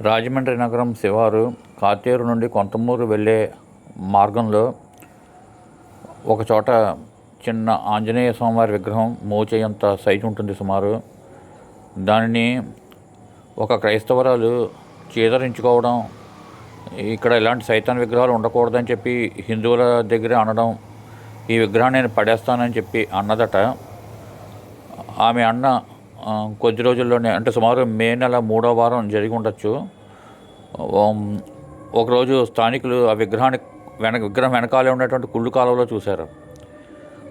రాజమండ్రి నగరం శివారు కాతేరు నుండి కొంతమూరు వెళ్ళే మార్గంలో ఒక చోట చిన్న ఆంజనేయ స్వామివారి విగ్రహం మోచేయంత సైజు ఉంటుంది సుమారు. దానిని ఒక క్రైస్తవరాలు చేదరించుకోవడం ఇక్కడ ఇలాంటి సైతాన్ విగ్రహాలు ఉండకూడదని చెప్పి హిందువుల దగ్గర అనడం ఈ విగ్రహాన్ని నేను పడేస్తానని చెప్పి అన్నదట. ఆమె అన్న కొద్ది రోజుల్లోనే అంటే సుమారు మే నెల మూడో వారం జరిగి ఉండొచ్చు. ఒకరోజు స్థానికులు ఆ విగ్రహానికి వెనక విగ్రహం వెనకాలే ఉన్నటువంటి కుళ్ళు కాలంలో చూశారు.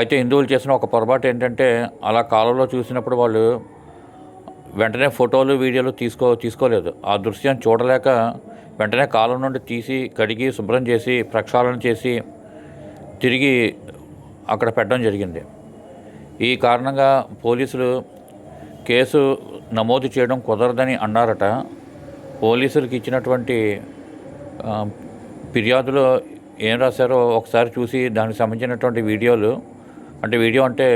అయితే హిందువులు చేసిన ఒక పొరపాటు ఏంటంటే అలా కాలంలో చూసినప్పుడు వాళ్ళు వెంటనే ఫోటోలు వీడియోలు తీసుకో తీసుకోలేదు. ఆ దృశ్యం చూడలేక వెంటనే కాలం నుండి తీసి కడిగి శుభ్రం చేసి ప్రక్షాళన చేసి తిరిగి అక్కడ పెట్టడం జరిగింది. ఈ కారణంగా పోలీసులు కేసు నమోదు చేయడం కుదరదని అన్నారట. పోలీసులకు ఇచ్చినటువంటి ఫిర్యాదులో ఏం రాశారో ఒకసారి చూసి దానికి సంబంధించినటువంటి వీడియోలు అంటే వీడియో అంటే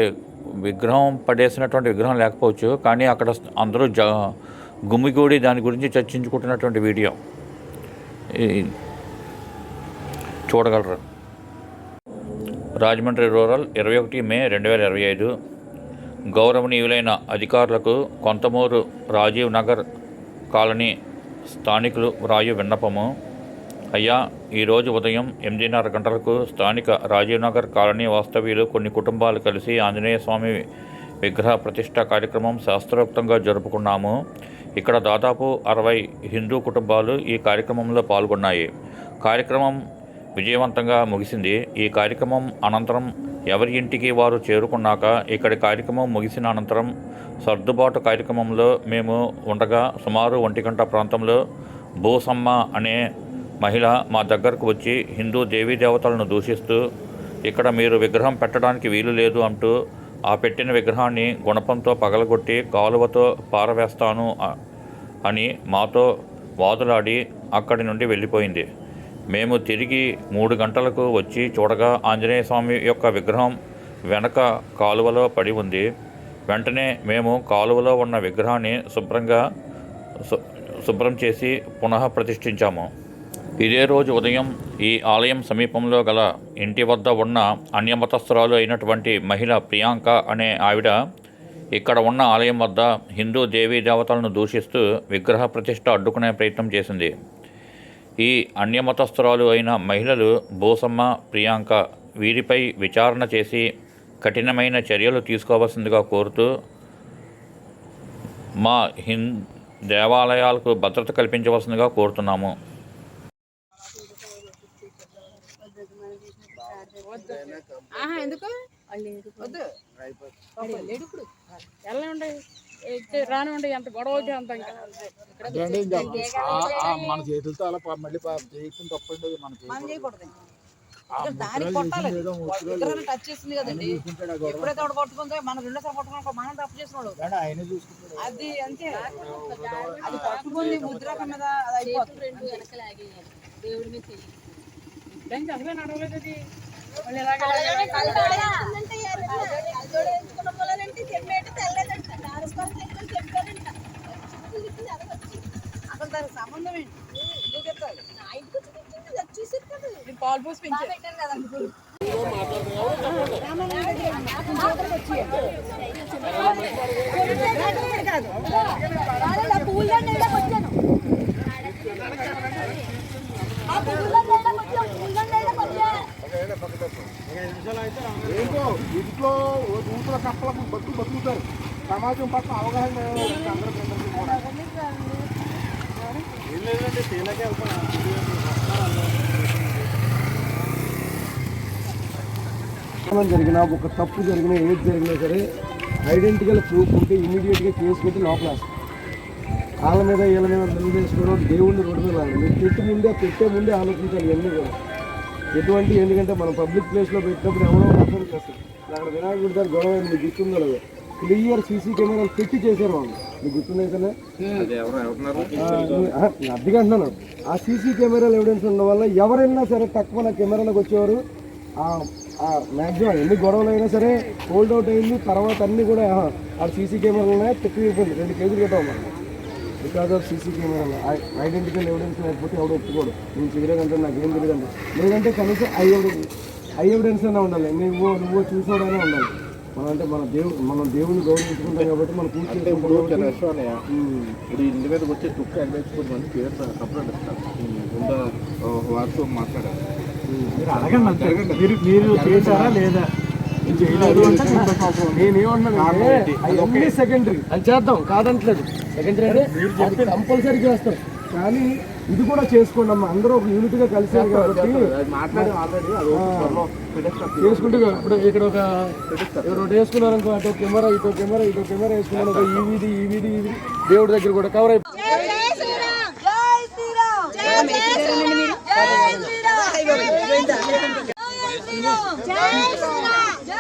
విగ్రహం పడేసినటువంటి విగ్రహం లేకపోవచ్చు కానీ అక్కడ అందరూ జ గుమ్మిగూడి దాని గురించి చర్చించుకుంటున్నటువంటి వీడియో. చూడగలరు. రాజమండ్రి రూరల్ ఇరవై ఒకటి మే రెండు వేల ఇరవై ఐదు. గౌరవనీయులైన అధికారులకు కొంతమూరు రాజీవ్ నగర్ కాలనీ స్థానికులు వ్రాయు విన్నపము. అయ్యా ఈరోజు ఉదయం ఎనిమిదిన్నర గంటలకు స్థానిక రాజీవ్ నగర్ కాలనీ వాస్తవ్యులు కొన్ని కుటుంబాలు కలిసి ఆంజనేయ స్వామి విగ్రహ ప్రతిష్ట కార్యక్రమం శాస్త్రోక్తంగా జరుపుకున్నాము. ఇక్కడ దాదాపు అరవై హిందూ కుటుంబాలు ఈ కార్యక్రమంలో పాల్గొన్నాయి. కార్యక్రమం విజయవంతంగా ముగిసింది. ఈ కార్యక్రమం అనంతరం ఎవరి ఇంటికి వారు చేరుకున్నాక ఇక్కడి కార్యక్రమం ముగిసిన అనంతరం సర్దుబాటు కార్యక్రమంలో మేము ఉండగా సుమారు ఒంటి గంట ప్రాంతంలో భూసమ్మ అనే మహిళ మా దగ్గరకు వచ్చి హిందూ దేవీ దేవతలను దూషిస్తూ ఇక్కడ మీరు విగ్రహం పెట్టడానికి వీలు లేదు అంటూ ఆ పెట్టిన విగ్రహాన్ని గుణపంతో పగలగొట్టి కాలువతో పారవేస్తాను అని మాతో వాదులాడి అక్కడి నుండి వెళ్ళిపోయింది. మేము తిరిగి మూడు గంటలకు వచ్చి చూడగా ఆంజనేయ స్వామి యొక్క విగ్రహం వెనక కాలువలో పడి ఉంది. వెంటనే మేము కాలువలో ఉన్న విగ్రహాన్ని శుభ్రంగా శుభ్రం చేసి పునః ప్రతిష్ఠించాము. ఇదే రోజు ఉదయం ఈ ఆలయం సమీపంలో గల ఇంటి వద్ద ఉన్న అన్యమతస్థురాలు అయినటువంటి మహిళ ప్రియాంక అనే ఆవిడ ఇక్కడ ఉన్న ఆలయం వద్ద హిందూ దేవీ దేవతలను దూషిస్తూ విగ్రహ ప్రతిష్ట అడ్డుకునే ప్రయత్నం చేసింది. ఈ అన్యమతస్థురాలు అయిన మహిళలు బోసమ్మ ప్రియాంక వీరిపై విచారణ చేసి కఠినమైన చర్యలు తీసుకోవాల్సిందిగా కోరుతూ మా హిం దేవాలయాలకు భద్రత కల్పించవలసిందిగా కోరుతున్నాము. ఎందుకు? వద్దు ఉండే ఎంత గొడవ అంత మన చేతులతో అలా మళ్ళీ చేయకుండా తప్పండి మన టచ్ చేసింది కదండి. ఎప్పుడైతే ఆవిడ పట్టుకుందో మనం రెండోసారి పట్టుకున్నాం మనం తప్పు చేసినాడు. అది అంతే. అది పట్టుకుంది ముద్రక మీద అది అయిపోతుంది. రెండు దేవుడి మీద చెయ్యి దానికి అసలే నడవలేదు అది. మళ్ళీ సంబంధం ఏంటి పాలు పోసి పెంచారు ఏంటో ఇంట్లో ఊపిల కప్పలకు బతుకు బతుకుతారు. సమాజం పట్ల అవగాహన అందరికీ కూడా. ఏం లేదండి తేలికే వెళ్తాను జరిగినా ఒక తప్పు జరిగినా ఏది జరిగినా సరే ఐడెంటికల్ ప్రూఫ్ ఉంటే ఇమీడియట్గా కేసు పెట్టి లోపలేస్తాం. వాళ్ళ మీద వీళ్ళ మీద నిందేసుకోవడం దేవుడిని రోడ్డు మీద రాదు మీరు పెట్టి ముందే పెట్టే ముందే ఆలోచించాలి ఇవన్నీ కూడా. ఎటువంటి ఎందుకంటే మనం పబ్లిక్ ప్లేస్లో పెట్టినప్పుడు ఎవరో అర్థం చేస్తారు అక్కడ వినాయకుడి దగ్గర గొడవ మీకు గుర్తుందో లేదో క్లియర్ సీసీ కెమెరాలు పెట్టి చేశారు వాళ్ళు. మీకు కదా అద్దెగా అంటున్నాను. ఆ సీసీ కెమెరాలు ఎవిడెన్స్ ఉండడం వల్ల ఎవరైనా సరే తక్కువ నా కెమెరాలకు వచ్చేవారు. మ్యాక్సిమం ఎన్ని గొడవలు అయినా సరే హోల్డ్ అవుట్ అయింది. తర్వాత అన్ని కూడా ఆ సీసీ కెమెరాలు ఉన్నాయి? తిప్పి రెండు కేజీలు కట్టాం because of CC camera identical evidence లేకపోతే ఎవడు ఒప్పుకోడు. నేను చేయలేదంటే నాకేం తెలియదండి. లేదంటే కనీసం ఐ ఎవిడెన్స్ ఐ ఎవిడెన్స్ అయినా ఉండాలి. నువ్వు నువ్వు చూసుకోవడైనా ఉండాలి. మనం అంటే మన దేవుడు మనం దేవుని గౌరవించుకుంటాం కాబట్టి మనం పూజ అంటే ఇప్పుడు. ఇప్పుడు ఇంటి మీదకి వచ్చి తుక్కు అనిపించుకుని మంది పేరు కంప్లైంట్ ఇస్తారు. ఉందా వారితో మాట్లాడారు మీరు మీరు చేశారా లేదా? అవన్నీ సెకండరీ అది చేద్దాం కాదంటలేదు. సెకండరీ అంటే అది కంపల్సరీ చేస్తాం కానీ ఇది కూడా చేసుకోండి అమ్మా. అందరూ ఒక యూనిట్గా కలిసారు కాబట్టి. చేసుకుంటూ ఇప్పుడు ఇక్కడ ఒక ఒకటి వేసుకున్నారు అనుకో అటు కెమెరా ఇటు కెమెరా ఇటు కెమెరా వేసుకున్నారు ఒక ఈవీడి ఈవీడి ఈవీడి దేవుడి దగ్గర కూడా కవర్ అయిపోయింది జై శ్రీరామ్! జై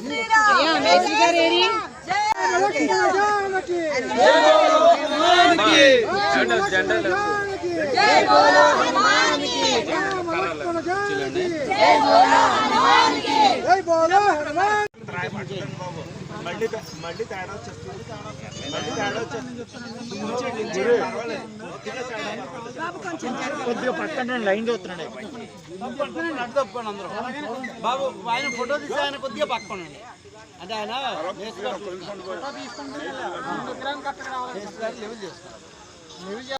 శ్రీరామ్ జై జై జై బోలో హనుమాన్కి జై బోలో హనుమాన్కి కొద్దిగా పక్కన లైన్ చూస్తున్నాడు. అడ్డు తప్పుకోండి అందరూ. బాబు ఆయన ఫోటో తీసి ఆయన కొద్దిగా పక్కనండి అంటే ఆయన level.